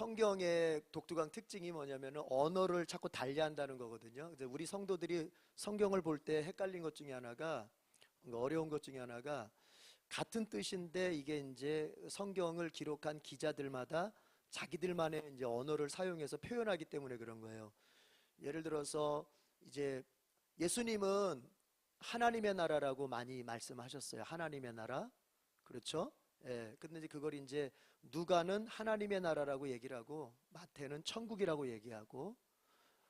성경의 독특한 특징이 뭐냐면 언어를 자꾸 달리한다는 거거든요. 우리 성도들이 성경을 볼 때 헷갈린 것 중에 하나가 어려운 것 중에 하나가 같은 뜻인데 이게 이제 성경을 기록한 기자들마다 자기들만의 이제 언어를 사용해서 표현하기 때문에 그런 거예요. 예를 들어서 이제 예수님은 하나님의 나라라고 많이 말씀하셨어요. 하나님의 나라. 그렇죠? 예. 근데 이제 그걸 이제 누가는 하나님의 나라라고 얘기를 하고 마태는 천국이라고 얘기하고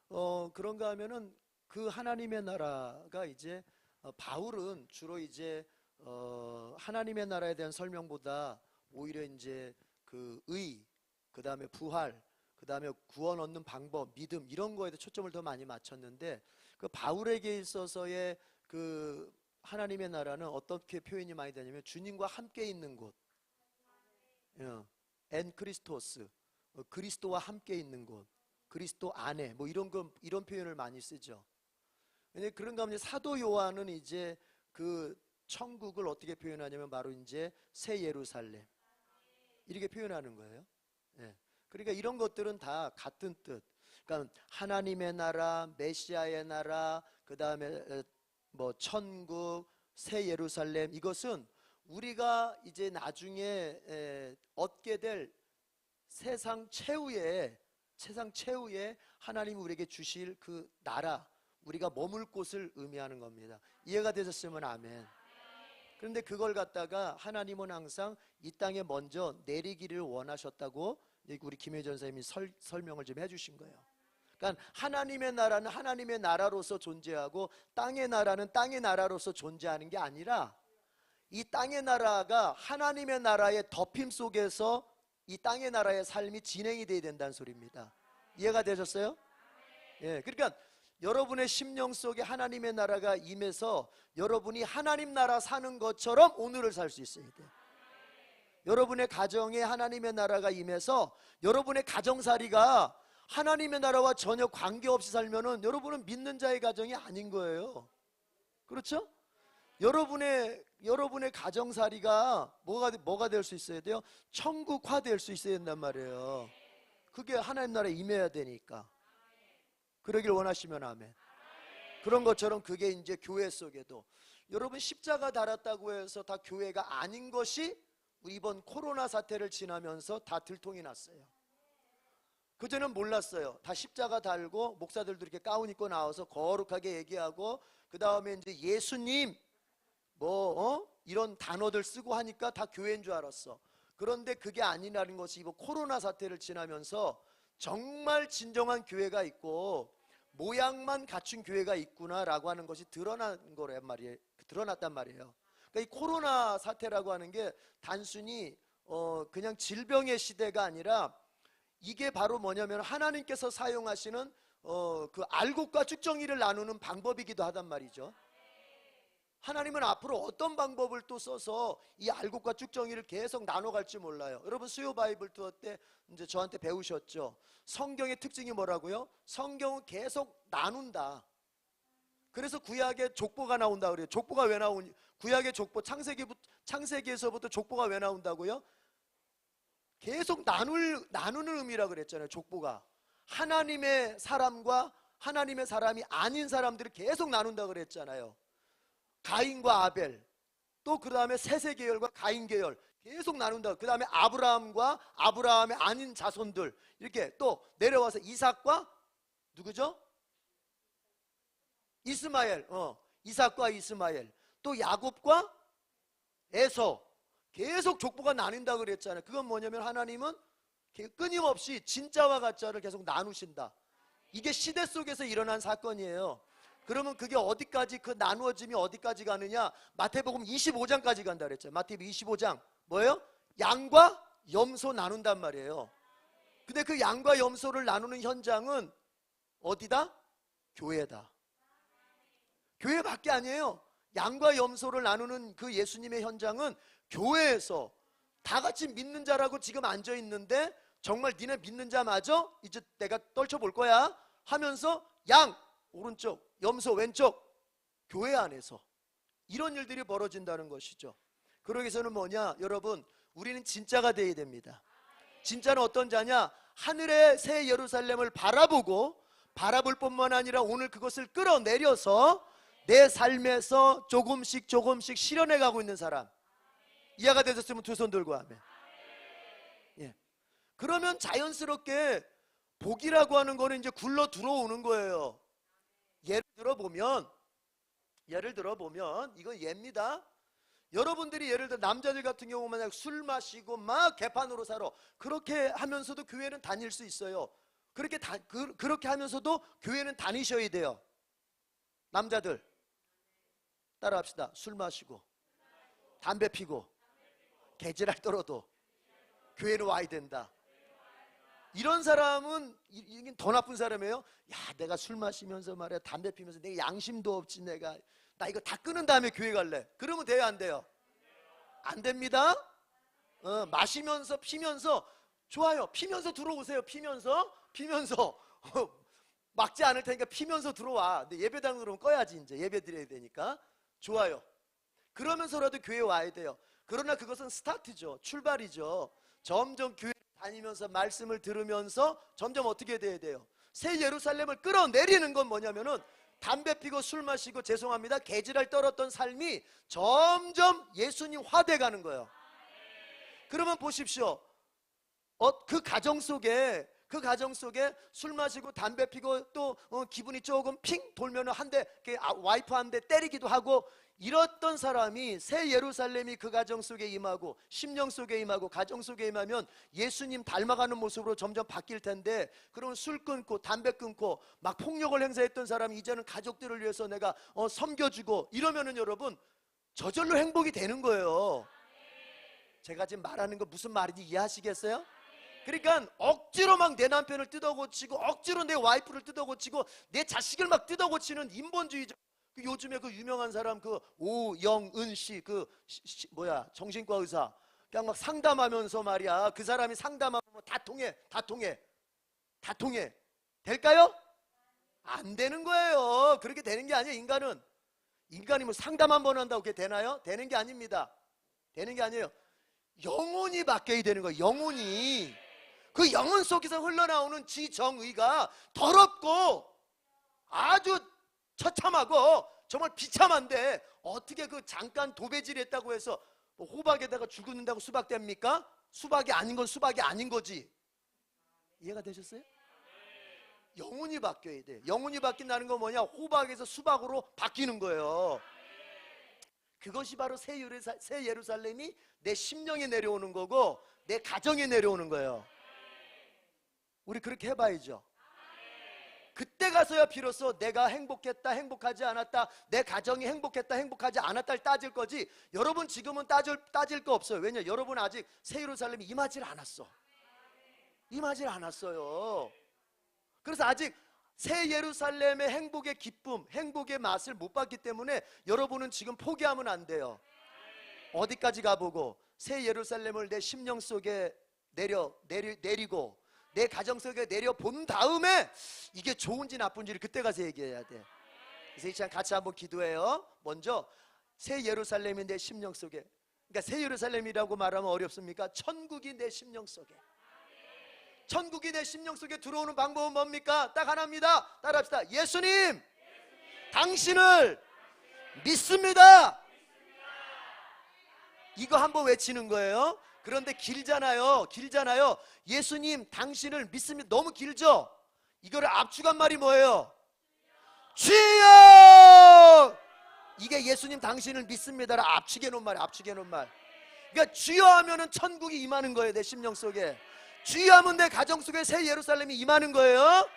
어 그런가 하면은 그 하나님의 나라가 이제 어, 바울은 주로 이제 어 하나님의 나라에 대한 설명보다 오히려 이제 그 의, 그 다음에 부활, 그 다음에 구원 얻는 방법, 믿음 이런 거에 초점을 더 많이 맞췄는데 그 바울에게 있어서의 그 하나님의 나라는 어떻게 표현이 많이 되냐면 주님과 함께 있는 곳, 어, 엔 크리스토스, 어, 그리스도와 함께 있는 곳, 그리스도 안에 뭐 이런 거 이런 표현을 많이 쓰죠. 근데 그런가 하면 사도 요한은 이제 그 천국을 어떻게 표현하냐면 바로 이제 새 예루살렘 이렇게 표현하는 거예요. 예. 그러니까 이런 것들은 다 같은 뜻. 그러니까 하나님의 나라, 메시아의 나라, 그 다음에 뭐 천국, 새 예루살렘 이것은 우리가 이제 나중에 에, 얻게 될 세상 최후의 세상 최후의 하나님이 우리에게 주실 그 나라 우리가 머물 곳을 의미하는 겁니다. 이해가 되셨으면 아멘. 그런데 그걸 갖다가 하나님은 항상 이 땅에 먼저 내리기를 원하셨다고 우리 김혜전 선생님이 설, 설명을 좀 해주신 거예요. 그러니까 하나님의 나라는 하나님의 나라로서 존재하고 땅의 나라는 땅의 나라로서 존재하는 게 아니라 이 땅의 나라가 하나님의 나라의 덮임 속에서 이 땅의 나라의 삶이 진행이 돼야 된다는 소리입니다. 이해가 되셨어요? 예, 그러니까 여러분의 심령 속에 하나님의 나라가 임해서 여러분이 하나님 나라 사는 것처럼 오늘을 살 수 있어야 돼요. 여러분의 가정에 하나님의 나라가 임해서 여러분의 가정살이가 하나님의 나라와 전혀 관계없이 살면은 여러분은 믿는 자의 가정이 아닌 거예요. 그렇죠? 여러분의 여러분의 가정살이가 뭐가 뭐가 될 수 있어야 돼요? 천국화 될 수 있어야 된단 말이에요. 그게 하나님 나라에 임해야 되니까. 그러길 원하시면 아멘. 그런 것처럼 그게 이제 교회 속에도 여러분 십자가 달았다고 해서 다 교회가 아닌 것이 이번 코로나 사태를 지나면서 다 들통이 났어요. 그전엔 몰랐어요. 다 십자가 달고 목사들도 이렇게 가운 입고 나와서 거룩하게 얘기하고 그 다음에 이제 예수님 뭐 어? 이런 단어들 쓰고 하니까 다 교회인 줄 알았어. 그런데 그게 아니라는 것이 이번 코로나 사태를 지나면서 정말 진정한 교회가 있고 모양만 갖춘 교회가 있구나라고 하는 것이 드러난 거란 말이에요. 드러났단 말이에요. 그러니까 이 코로나 사태라고 하는 게 단순히 어 그냥 질병의 시대가 아니라 이게 바로 뭐냐면 하나님께서 사용하시는 어 그 알곡과 쭉정이를 나누는 방법이기도 하단 말이죠. 하나님은 앞으로 어떤 방법을 또 써서 이 알곡과 쭉정이를 계속 나눠갈지 몰라요. 여러분 수요 바이블 투어 때 이제 저한테 배우셨죠. 성경의 특징이 뭐라고요? 성경은 계속 나눈다. 그래서 구약에 족보가 나온다 그래요. 족보가 왜 나오니? 구약의 족보 창세기 창세기에서부터 족보가 왜 나온다고요? 계속 나눌 나누는 의미라 그랬잖아요. 족보가 하나님의 사람과 하나님의 사람이 아닌 사람들을 계속 나눈다 그랬잖아요. 가인과 아벨 또 그 다음에 세세 계열과 가인 계열 계속 나눈다. 그 다음에 아브라함과 아브라함의 아닌 자손들 이렇게 또 내려와서 이삭과 누구죠? 이스마엘, 어, 이삭과 이스마엘, 또 야곱과 에서 계속 족보가 나뉜다 그랬잖아요. 그건 뭐냐면 하나님은 끊임없이 진짜와 가짜를 계속 나누신다. 이게 시대 속에서 일어난 사건이에요. 그러면 그게 어디까지 그 나누어짐이 어디까지 가느냐? 마태복음 25장까지 간다 그랬죠. 마태복음 25장 뭐예요? 양과 염소 나눈단 말이에요. 근데 그 양과 염소를 나누는 현장은 어디다? 교회다. 교회밖에 아니에요. 양과 염소를 나누는 그 예수님의 현장은 교회에서 다 같이 믿는 자라고 지금 앉아 있는데 정말 니네 믿는 자 맞아? 이제 내가 떨쳐볼 거야 하면서 양 오른쪽 염소 왼쪽 교회 안에서 이런 일들이 벌어진다는 것이죠. 그러기 위해서는 뭐냐? 여러분, 우리는 진짜가 되어야 됩니다. 진짜는 어떤 자냐? 하늘의 새 예루살렘을 바라보고 바라볼 뿐만 아니라 오늘 그것을 끌어내려서 내 삶에서 조금씩 조금씩 실현해 가고 있는 사람 이해가 되셨으면 두 손 들고 하면 예. 그러면 자연스럽게 복이라고 하는 거는 이제 굴러 들어오는 거예요. 들어 보면 예를 들어 보면 이건 예입니다. 여러분들이 예를 들어 남자들 같은 경우 만약 술 마시고 막 개판으로 살아 그렇게 하면서도 교회는 다닐 수 있어요. 그렇게 다, 그, 그렇게 하면서도 교회는 다니셔야 돼요. 남자들 따라합시다. 술 마시고 담배 피고 개지랄 떨어도 교회는 와야 된다. 이런 사람은 이- 이게 더 나쁜 사람이에요. 야, 내가 술 마시면서 말이야 담배 피면서 내 양심도 없지 내가 나 이거 다 끊은 다음에 교회 갈래. 그러면 돼요, 안 돼요? 안 됩니다. 어, 마시면서 피면서 좋아요. 피면서 들어오세요. 피면서 피면서 어, 막지 않을 테니까 피면서 들어와. 근데 예배당으로 꺼야지 이제 예배 드려야 되니까 좋아요. 그러면서라도 교회 와야 돼요. 그러나 그것은 스타트죠. 출발이죠. 점점 교회 다니면서 말씀을 들으면서 점점 어떻게 돼야 돼요? 새 예루살렘을 끌어내리는 건 뭐냐면은 담배 피고 술 마시고 죄송합니다. 개지랄 떨었던 삶이 점점 예수님 화돼 가는 거예요. 그러면 보십시오. 어, 그 가정 속에 그 가정 속에 술 마시고 담배 피고 또 어, 기분이 조금 핑 돌면 한대 아, 와이프 한 대 때리기도 하고 이랬던 사람이 새 예루살렘이 그 가정 속에 임하고 심령 속에 임하고 가정 속에 임하면 예수님 닮아가는 모습으로 점점 바뀔 텐데 그러면 술 끊고 담배 끊고 막 폭력을 행사했던 사람이 이제는 가족들을 위해서 내가 어, 섬겨주고 이러면은 여러분 저절로 행복이 되는 거예요. 제가 지금 말하는 거 무슨 말인지 이해하시겠어요? 그러니까 억지로 막 내 남편을 뜯어고치고 억지로 내 와이프를 뜯어고치고 내 자식을 막 뜯어고치는 인본주의적 그 요즘에 그 유명한 사람 그 오영은 씨 그 뭐야 정신과 의사. 그냥 막 상담하면서 말이야. 그 사람이 상담하면 다 통해 다 통해 다 통해. 될까요? 안 되는 거예요. 그렇게 되는 게 아니에요 인간은. 인간이 뭐 상담 한 번 한다고 그게 되나요? 되는 게 아닙니다. 되는 게 아니에요. 영혼이 바뀌어야 되는 거예요 영혼이. 그 영혼 속에서 흘러나오는 지정의가 더럽고 아주 처참하고 정말 비참한데 어떻게 그 잠깐 도배질했다고 해서 뭐 호박에다가 죽는다고 수박 됩니까? 수박이 아닌 건 수박이 아닌 거지. 이해가 되셨어요? 영혼이 바뀌어야 돼. 영혼이 바뀐다는 건 뭐냐? 호박에서 수박으로 바뀌는 거예요. 그것이 바로 새, 예루사, 새 예루살렘이 내 심령에 내려오는 거고 내 가정에 내려오는 거예요. 우리 그렇게 해봐야죠. 그때 가서야 비로소 내가 행복했다, 행복하지 않았다, 내 가정이 행복했다, 행복하지 않았다를 따질 거지. 여러분 지금은 따질 따질 거 없어요. 왜냐? 여러분 아직 새 예루살렘이 임하질 않았어. 임하질 않았어요. 그래서 아직 새 예루살렘의 행복의 기쁨, 행복의 맛을 못 봤기 때문에 여러분은 지금 포기하면 안 돼요. 어디까지 가보고 새 예루살렘을 내 심령 속에 내려 내리, 내리고 내 가정 속에 내려 본 다음에 이게 좋은지 나쁜지를 그때 가서 얘기해야 돼. 그래서 이 시간 같이 한번 기도해요. 먼저 새 예루살렘이 내 심령 속에. 그러니까 새 예루살렘이라고 말하면 어렵습니까? 천국이 내 심령 속에. 천국이 내 심령 속에 들어오는 방법은 뭡니까? 딱 하나입니다. 따라합시다. 예수님, 당신을 믿습니다. 이거 한번 외치는 거예요. 그런데 길잖아요. 길잖아요. 예수님, 당신을 믿습니다. 너무 길죠? 이거를 압축한 말이 뭐예요? 주여! 이게 예수님 당신을 믿습니다를 압축해 놓은 말이에요. 압축해 놓은 말. 그러니까 주여 하면은 천국이 임하는 거예요. 내 심령 속에. 주여 하면 내 가정 속에 새 예루살렘이 임하는 거예요.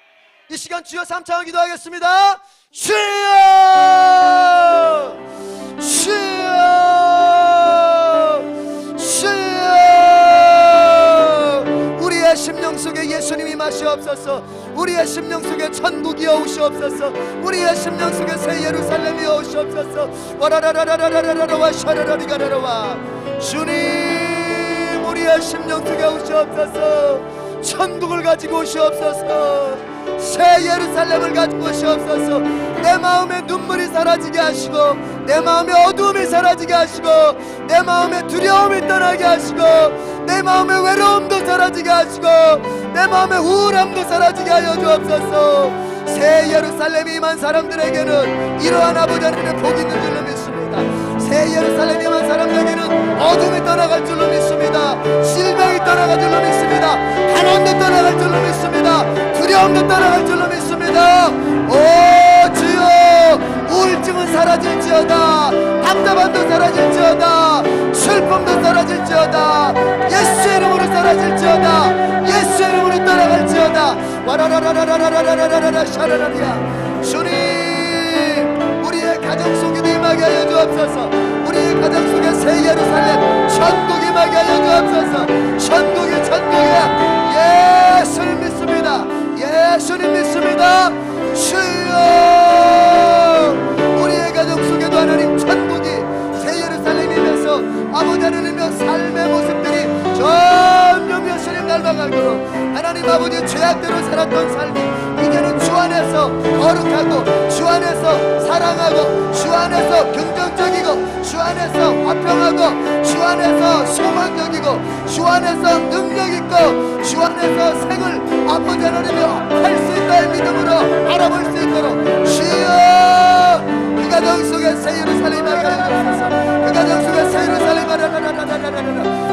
이 시간 주여 삼창을 기도하겠습니다. 주여! 주여! 예수님이 마시옵소서. 우리의 심령 속에 천국이 오시옵소서. 우리의 심령 속에 새 예루살렘이 오시옵소서. 와라라라라라라라 와 샤라라리가라와 주님 우리의 심령 속에 오시옵소서. 천국을 가지고 오시옵소서. 새 예루살렘을 가지고 오시옵소서. 내 마음에 눈물이 사라지게 하시고 내 마음에 어두움이 사라지게 하시고 내 마음에 두려움이 떠나게 하시고 내 마음에 외로움도 사라지게 하시고 내 마음에 우울함도 사라지게 하여 주옵소서. 새 예루살렘이 임한 사람들에게는 이러한 아버지 하나님의 복이 있는 줄로 믿습니다. 새 예루살렘에 만 사람들에게는 어둠이 떠나갈 줄로 믿습니다. 질병이 떠나갈 줄로 믿습니다. 한원도 떠나갈 줄로 믿습니다. 두려움도 떠나갈 줄로 믿습니다. 오 주여 우울증은 사라질지어다. 답답함도 사라질지어다. 슬픔도 사라질지어다. 예수 이름으로 사라질지어다. 예수 이름으로 떠나갈지어다. 와라라라라라라라라라샤라라리야 주님 임하게 하여 주옵소서. 우리 가정 속에 새 예루살렘 천국 임하게 하여 주옵소서. 천국이 천국이야. 예수를 믿습니다. 예수를 믿습니다. 주여! 우리의 가정 속에도 하나님 천국이 새 예루살렘이면서 아버지 하나님의 삶의 모습들이 점점 예수님 닮아가기로 하나님 아버지 죄악대로 살았던 삶이 이제는 주 안에서 거룩하고 주 안에서 사랑하고 주 안에서 주 안에서 화평하고 주 안에서 소망적이고 주 안에서 능력 있고 주 안에서 생을 아버지 하나님이 할수 있다는 믿음으로 알아볼 수 있도록 주여! 그 가정 속에 세일을 살리며 그 가정 속에 세일을 살리며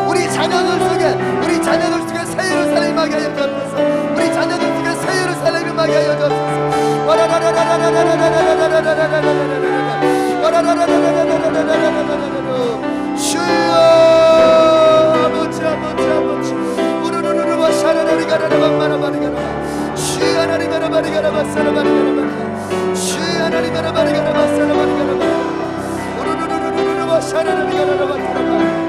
우리 자녀들 속에 우리 자녀들 속에 새 예루살렘 하게 하옵소서. 우리 자녀들 하나님 임하게 하여 주옵소서. 주여 아버지 아버지 아버지. 우르르르르와 샤라라리가 라라바 마라바리가 라바 주 하나님 마라바리가 라바 사라바리가 라바 주 하나님 마라바리가 라바 사라바리가 라바 우르르르르르와 샤라라리가 라라바 라바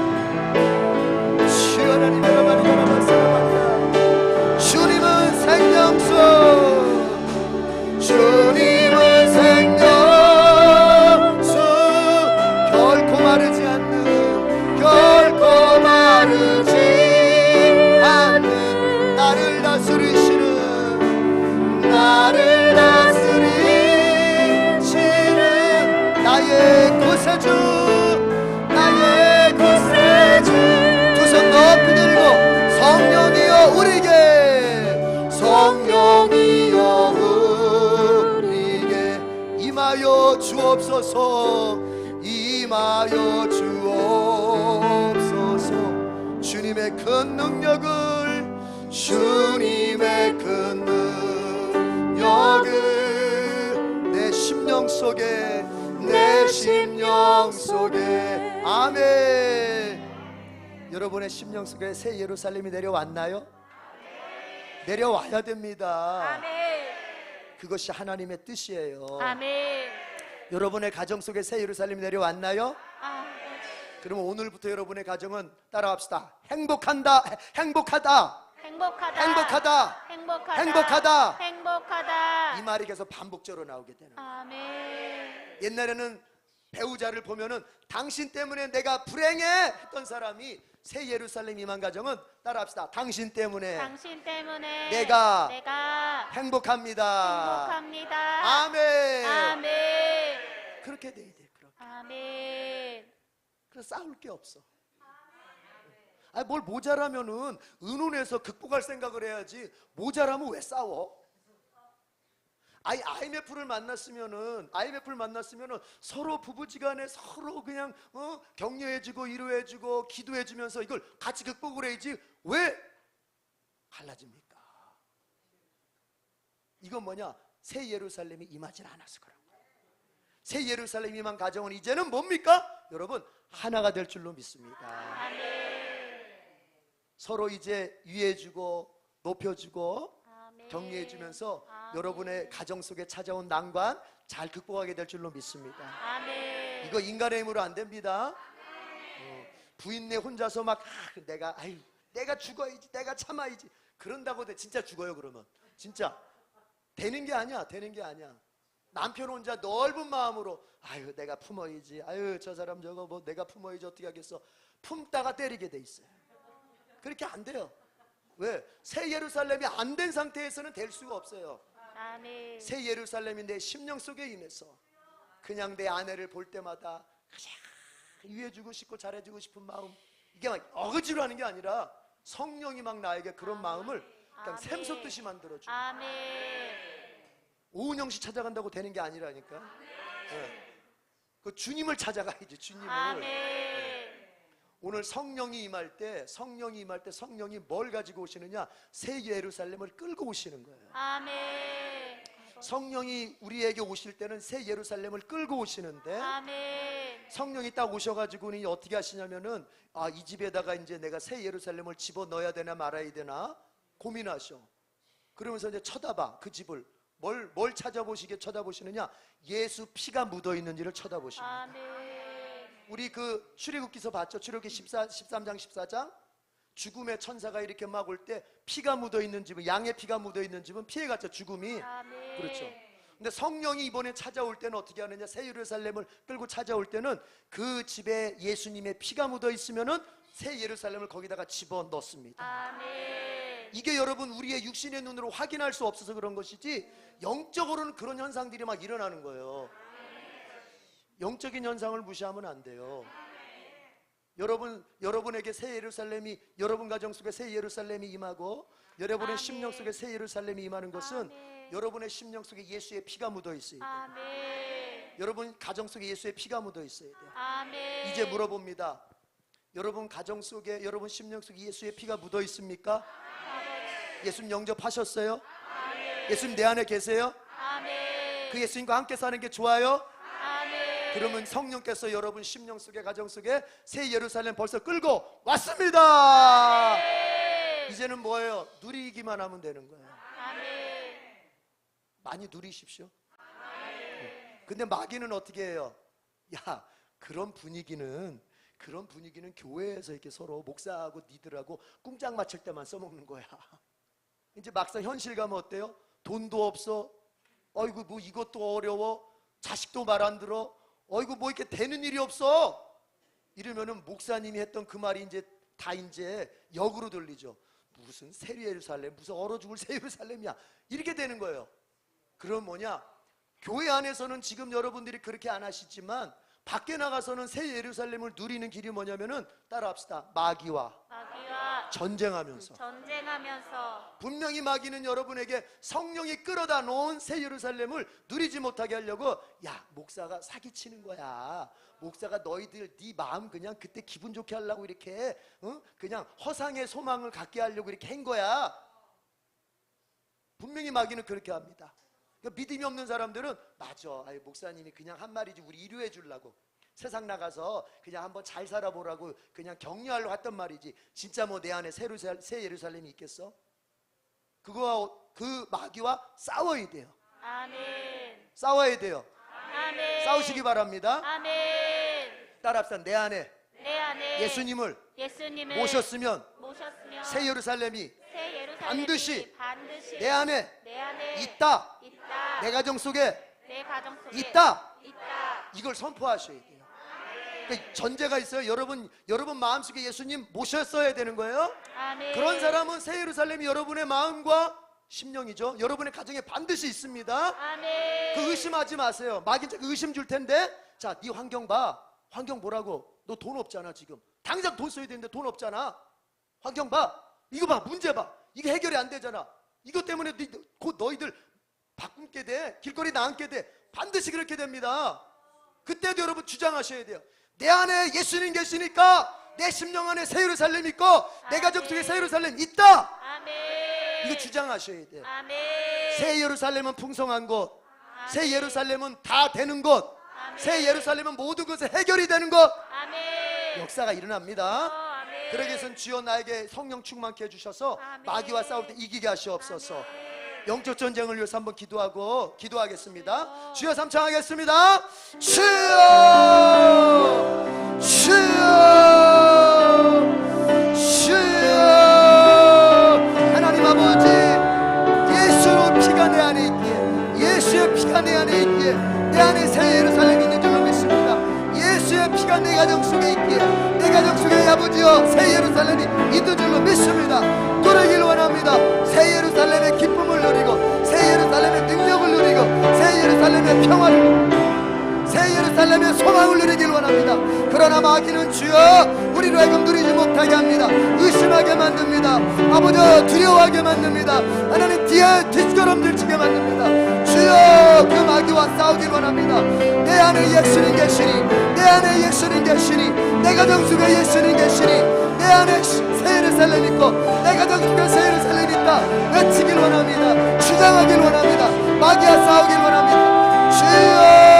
심령 속에 아멘 여러분의 심령 속에 새 예루살렘이 내려왔나요? 내려와야 됩니다. 아멘. 그것이 하나님의 뜻이에요. 아멘. 여러분의 가정 속에 새 예루살렘이 내려왔나요? 아, 그러면 오늘부터 여러분의 가정은 따라합시다. 행복한다. 행복하다. 행복하다. 행복하다. 행복하다. 행복하다. 행복하다. 이 말이 계속 반복적으로 나오게 되는 거예요. 아멘. 옛날에는 배우자를 보면은 당신 때문에 내가 불행해 했던 사람이 새 예루살렘 이만 가정은 따라합시다. 당신 때문에 당신 때문에 내가 내가 행복합니다. 행복합니다. 아멘. 아멘. 그렇게 돼야 돼. 그렇게. 아멘. 그래서 싸울 게 없어. 아니 뭘 모자라면은 의논해서 극복할 생각을 해야지. 모자라면 왜 싸워? 아이 IMF를 만났으면은 IMF를 만났으면은 서로 부부지간에 서로 그냥 어 격려해주고 위로해주고 기도해주면서 이걸 같이 극복을 해야지 왜 갈라집니까? 이건 뭐냐? 새 예루살렘이 임하지 그런 거예요. 새 예루살렘 임한 가정은 이제는 뭡니까? 여러분 하나가 될 줄로 믿습니다. 아멘. 서로 이제 위해주고 높여주고 아멘. 격려해주면서 아멘. 여러분의 가정 속에 찾아온 난관 잘 극복하게 될 줄로 믿습니다. 아멘. 이거 인간의 힘으로 안 됩니다. 어, 부인네 혼자서 막 아, 내가 아유 내가 죽어야지 내가 참아야지 그런다고 돼 진짜 죽어요 그러면 진짜 되는 게 아니야 되는 게 아니야 남편 혼자 넓은 마음으로 아유 내가 품어야지 아유 저 사람 저거 뭐 내가 품어야지 어떻게 하겠어 품다가 때리게 돼 있어요 그렇게 안 돼요 왜 새 예루살렘이 안 된 상태에서는 될 수가 없어요 아멘. 새 예루살렘이 내 심령 속에 임해서 그냥 내 아내를 볼 때마다 그냥 위해주고 싶고 잘해주고 싶은 마음 이게 막 어거지로 하는 게 아니라 성령이 막 나에게 그런 마음을 그냥 아멘. 샘솟듯이 만들어줘. 아멘. 오은영 씨 찾아간다고 되는 게 아니라니까. 예. 그 주님을 찾아가야지 주님을. 아멘. 오늘 성령이 임할 때 성령이 임할 때 성령이 뭘 가지고 오시느냐 새 예루살렘을 끌고 오시는 거예요. 아멘. 성령이 우리에게 오실 때는 새 예루살렘을 끌고 오시는데 아멘. 성령이 딱 오셔가지고는 어떻게 하시냐면은 아 이 집에다가 이제 내가 새 예루살렘을 집어 넣어야 되나 말아야 되나 고민하셔. 그러면서 이제 쳐다봐 그 집을 뭘 뭘 찾아보시게 쳐다보시느냐 예수 피가 묻어 있는지를 쳐다보십니다. 아멘. 우리 그 출애굽기서 봤죠? 출애굽기 14, 13장 14장 죽음의 천사가 이렇게 막 올 때 피가 묻어 있는 집은 양의 피가 묻어 있는 집은 피해 갔죠 죽음이 아멘. 그렇죠. 근데 성령이 이번에 찾아올 때는 어떻게 하느냐? 새 예루살렘을 끌고 찾아올 때는 그 집에 예수님의 피가 묻어 있으면은 새 예루살렘을 거기다가 집어 넣습니다. 아멘. 이게 여러분 우리의 육신의 눈으로 확인할 수 없어서 그런 것이지 영적으로는 그런 현상들이 막 일어나는 거예요. 영적인 현상을 무시하면 안 돼요. 여러분 여러분에게 새 예루살렘이 여러분 가정 속에 새 예루살렘이 임하고 여러분의 아멘. 심령 속에 새 예루살렘이 임하는 것은 아멘. 여러분의 심령 속에 예수의 피가 묻어 있어요. 아멘. 여러분 가정 속에 예수의 피가 묻어 있어야 돼요. 아멘. 이제 물어봅니다. 여러분 가정 속에 여러분 심령 속에 예수의 피가 묻어 있습니까? 예수님 영접하셨어요? 예수님 내 안에 계세요? 아멘. 그 예수님과 함께 사는 게 좋아요? 그러면 성령께서 여러분 심령 속에 가정 속에 새 예루살렘 벌써 끌고 왔습니다. 아멘. 이제는 뭐예요? 누리기만 하면 되는 거예요. 아멘. 많이 누리십시오. 근데 마귀는 어떻게 해요? 야, 그런 분위기는 그런 분위기는 교회에서 이렇게 서로 목사하고 니들하고 꿍짝 맞출 때만 써먹는 거야. 이제 막상 현실 가면 어때요? 돈도 없어. 어이구 뭐 이것도 어려워. 자식도 말 안 들어. 어이구 뭐 이렇게 되는 일이 없어. 이러면은 목사님이 했던 그 말이 이제 다 이제 역으로 들리죠. 무슨 새 예루살렘, 무슨 얼어 죽을 새 예루살렘이야. 이렇게 되는 거예요. 그럼 뭐냐? 교회 안에서는 지금 여러분들이 그렇게 안 하시지만 밖에 나가서는 새 예루살렘을 누리는 길이 뭐냐면은 따라합시다. 마귀와 마귀와 전쟁하면서. 전쟁하면서. 분명히 마귀는 여러분에게 성령이 끌어다 놓은 새 예루살렘을 누리지 못하게 하려고 야 목사가 사기치는 거야. 목사가 너희들 네 마음 그냥 그때 기분 좋게 하려고 이렇게 어? 그냥 허상의 소망을 갖게 하려고 이렇게 한 거야. 분명히 마귀는 그렇게 합니다. 그러니까 믿음이 없는 사람들은 맞아. 아이, 목사님이 그냥 한 말이지 우리 이루해 주려고 세상 나가서 그냥 한번 잘 살아보라고 그냥 격려하려고 했단 말이지 진짜 뭐 내 안에 새, 예루살- 새 예루살렘이 있겠어? 그거와 그 마귀와 싸워야 돼요 아멘. 싸워야 돼요 아멘. 싸우시기 바랍니다 아멘. 따라합시다 내 안에 내 안에 예수님을 예수님을 모셨으면 모셨으며 새 예루살렘이 새 예루살렘이 반드시 반드시 내 안에 내 안에 있다 있다. 내 가정 속에 내 가정 속에 있다 있다. 이걸 선포하셔야 돼요 그러니까 전제가 있어요 여러분 여러분 마음속에 예수님 모셨어야 되는 거예요 아멘. 그런 사람은 새 예루살렘이 여러분의 마음과 심령이죠. 여러분의 가정에 반드시 있습니다. 아멘. 그 의심하지 마세요. 그 의심 줄 텐데, 자, 네 환경 봐. 환경 보라고. 너 돈 없잖아 지금. 당장 돈 써야 되는데 돈 없잖아. 환경 봐. 이거 봐. 문제 봐. 이게 해결이 안 되잖아. 이것 때문에 네- 곧 너희들 바꿈게 돼. 길거리 나앉게 돼. 반드시 그렇게 됩니다. 그때도 여러분 주장하셔야 돼요. 내 안에 예수님 계시니까 내 심령 안에 새 예루살렘 있고 내 가정 속에 새 예루살렘 있다. 아멘. 이거 주장하셔야 돼요. 아멘. 새 예루살렘은 풍성한 곳, 새 아멘. 예루살렘은 다 되는 곳, 아멘. 새 예루살렘은 모든 것에 해결이 되는 것, 아멘. 역사가 어, 일어납니다. 아멘. 그러기 위해서는 주여 나에게 성령 충만케 해주셔서 아멘. 마귀와 싸울 때 이기게 하시옵소서. 아멘. 영적 전쟁을 위해서 한번 기도하고 기도하겠습니다. 주여. 삼창하겠습니다. 주여, 주여, 주여. 하나님 아버지, 예수로 피가 내 안에 있기에, 예수의 피가 내 안에 있기에, 내 안에 새 예루살렘이 있는 줄로 믿습니다. 예수의 피가 내 가정 속에 있기에, 내 가정 속에 아버지여 새 예루살렘이 있는 줄로 믿습니다. 누리길 원합니다. 새 예루살렘의 기쁨을 누리고, 새 예루살렘의 능력을 누리고, 새 예루살렘의 평화를 새 예루살렘의 소망을 누리길 원합니다. 그러나 마귀는 주여 우리로 하여금 누리지 못하게 합니다. 의심하게 만듭니다. 아버지 두려워하게 만듭니다. 하나님 뒤에 뒷걸음질 치게 만듭니다. 주여 그 마귀와 싸우길 원합니다. 내 안에 예수님 계시니 내 안에 예수님 계시니 내 가정 속에 예수님 계시니 내 안에 새 예루살렘 있고 내 가정에 새해를 살리니까 외치길 원합니다. 주장하길 원합니다. 마귀와 싸우길 원합니다. 주여!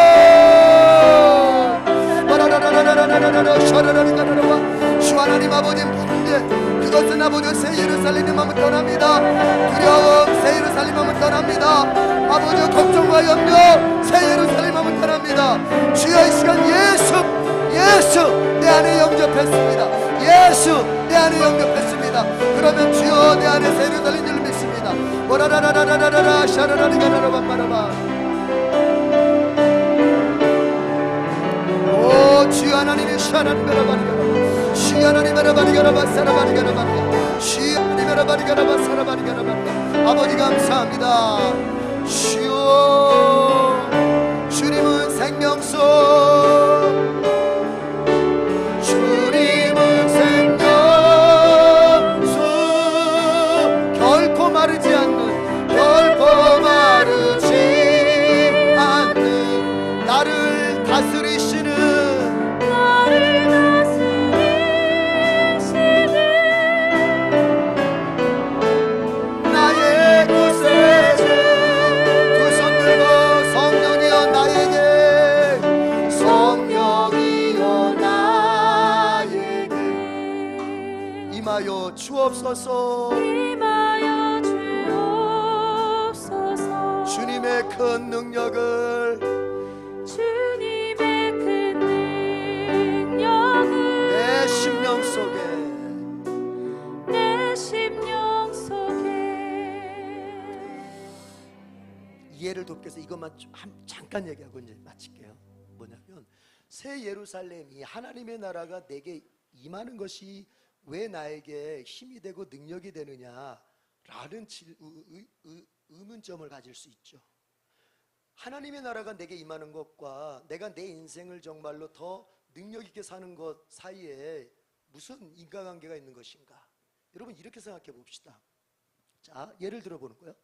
주 하나님 아버님 부르게 그것은 아버지 새 예루살렘의 마음을 떠납니다. 두려움 새 예루살렘의 마음을 떠납니다. 아버지 걱정과 염려 새 예루살렘의 마음을 떠납니다. 주여 이 시간 예수 예수 내 안에 영접했습니다. 예수 내 안에 영접했습니다. 그러면 주여 내 안에 새 예루살렘 줄 믿습니다. 오라라라라라라라 샤라라리가라라바마라바 오 주여 하나님의 시하나님 베라바리가라 시 하나님 베라바리가라바 사라바리가라바리가 시 하나님 베라바리가라바 사라바리가라바리가 아버지 감사합니다. 주여 주님은 생명수 주옵소서. 임하여 주옵소서. 주님의 큰 능력을 주님의 큰 능력을 내 심령 속에 내 심령 속에. 이해를 돕기 위해서 이것만 잠깐 얘기하고 이제 마칠게요. 뭐냐면 새 예루살렘이 하나님의 나라가 내게 임하는 것이 왜 나에게 힘이 되고 능력이 되느냐라는 의문점을 가질 수 있죠. 하나님의 나라가 내게 임하는 것과 내가 내 인생을 정말로 더 능력 있게 사는 것 사이에 무슨 인과관계가 있는 것인가? 여러분 이렇게 생각해 봅시다. 자, 예를 들어 보는 거예요.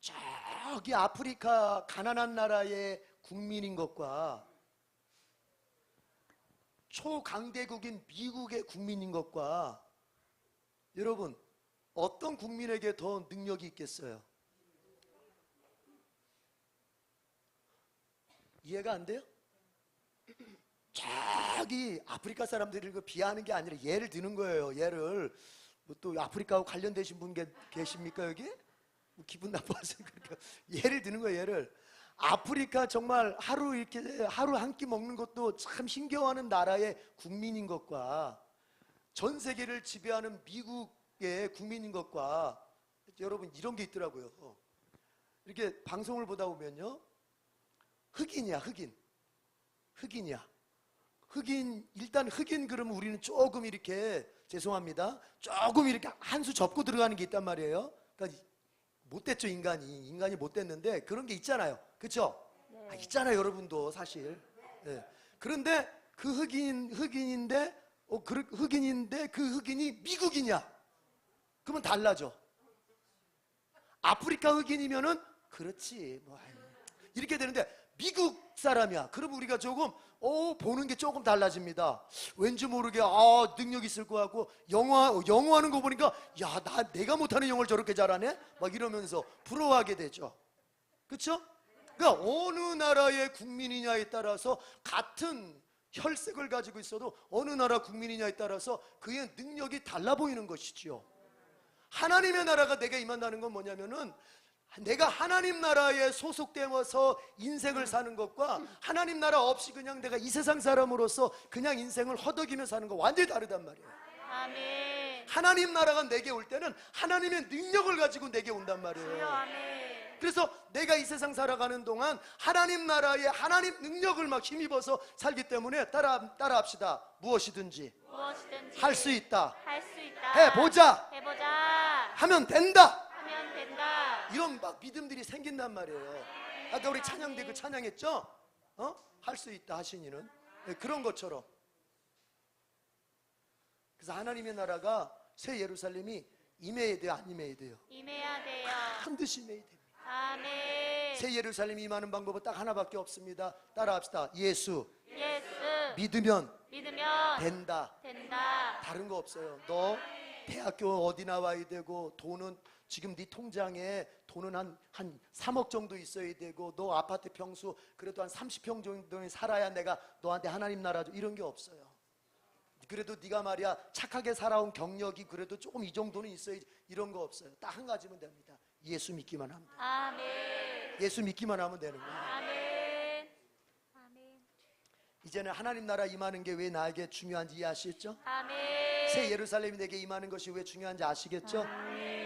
저기 아프리카 가난한 나라의 국민인 것과 초강대국인 미국의 국민인 것과 여러분 어떤 국민에게 더 능력이 있겠어요? 이해가 안 돼요? 저기 아프리카 사람들이 그 비하하는 게 아니라 예를 드는 거예요. 예를 뭐또 아프리카하고 관련되신 분 계- 계십니까 여기? 뭐 기분 나빠서 그렇게 예를 드는 거예요. 예를 아프리카 정말 하루 이렇게 하루 한 끼 먹는 것도 참 힘겨워하는 나라의 국민인 것과 전 세계를 지배하는 미국의 국민인 것과 여러분 이런 게 있더라고요. 이렇게 방송을 보다 보면요. 흑인이야, 흑인. 흑인이야. 흑인 일단 흑인 그러면 우리는 조금 이렇게 죄송합니다. 조금 이렇게 한 수 접고 들어가는 게 있단 말이에요. 그러니까 못됐죠 인간이 인간이 못됐는데 그런 게 있잖아요. 그렇죠? 아, 있잖아요 여러분도 사실. 예. 그런데 그 흑인 흑인인데 어, 그 흑인인데 그 흑인이 미국이냐? 그러면 달라져. 아프리카 흑인이면은 그렇지 뭐 이렇게 되는데 미국 사람이야. 그럼 우리가 조금 어 보는 게 조금 달라집니다. 왠지 모르게 아 능력 있을 것 같고 영화 영어 하는 거 보니까 야 나 내가 못하는 영어를 저렇게 잘하네 막 이러면서 부러워하게 되죠. 그렇죠? 그러니까 어느 나라의 국민이냐에 따라서 같은 혈색을 가지고 있어도 어느 나라 국민이냐에 따라서 그의 능력이 달라 보이는 것이지요. 하나님의 나라가 내게 임한다는 건 뭐냐면은 내가 하나님 나라에 소속되어서 인생을 사는 것과 하나님 나라 없이 그냥 내가 이 세상 사람으로서 그냥 인생을 허덕이며 사는 거 완전히 다르단 말이에요. 아멘 하나님 나라가 내게 올 때는 하나님의 능력을 가지고 내게 온단 말이에요. 그래서 내가 이 세상 살아가는 동안 하나님 나라의 하나님 능력을 막 힘입어서 살기 때문에 따라 따라합시다. 무엇이든지 무엇이든지 할 수 있다. 할 수 있다 해보자. 해보자 하면 된다. 하면 된다 이런 막 믿음들이 생긴단 말이에요. 아까 우리 찬양대 그 찬양했죠? 어? 할 수 있다 하시니는 네, 그런 것처럼 그래서 하나님의 나라가 새 예루살렘이 임해야 돼요, 안 임해야 돼요? 임해야 돼요. 반드시 임해야 됩니다. 아멘. 새 예루살렘이 임하는 방법은 딱 하나밖에 없습니다. 따라합시다. 예수 예수. 믿으면 믿으면 된다. 된다. 다른 거 없어요. 너 대학교 어디 나와야 되고 돈은 지금 네 통장에 돈은 한, 한 3억 정도 있어야 되고 너 아파트 평수 그래도 한 30평 정도는 살아야 내가 너한테 하나님 나라 줘 이런 게 없어요. 그래도 네가 말이야 착하게 살아온 경력이 그래도 조금 이 정도는 있어야지 이런 거 없어요. 딱 한 가지면 됩니다. 예수 믿기만 하면 돼. 아멘. 예수 믿기만 하면 되는 거야. 아멘. 아멘. 이제는 하나님 나라 임하는 게 왜 나에게 중요한지 이해하시겠죠? 아멘. 새 예루살렘이 내게 임하는 것이 왜 중요한지 아시겠죠? 아멘.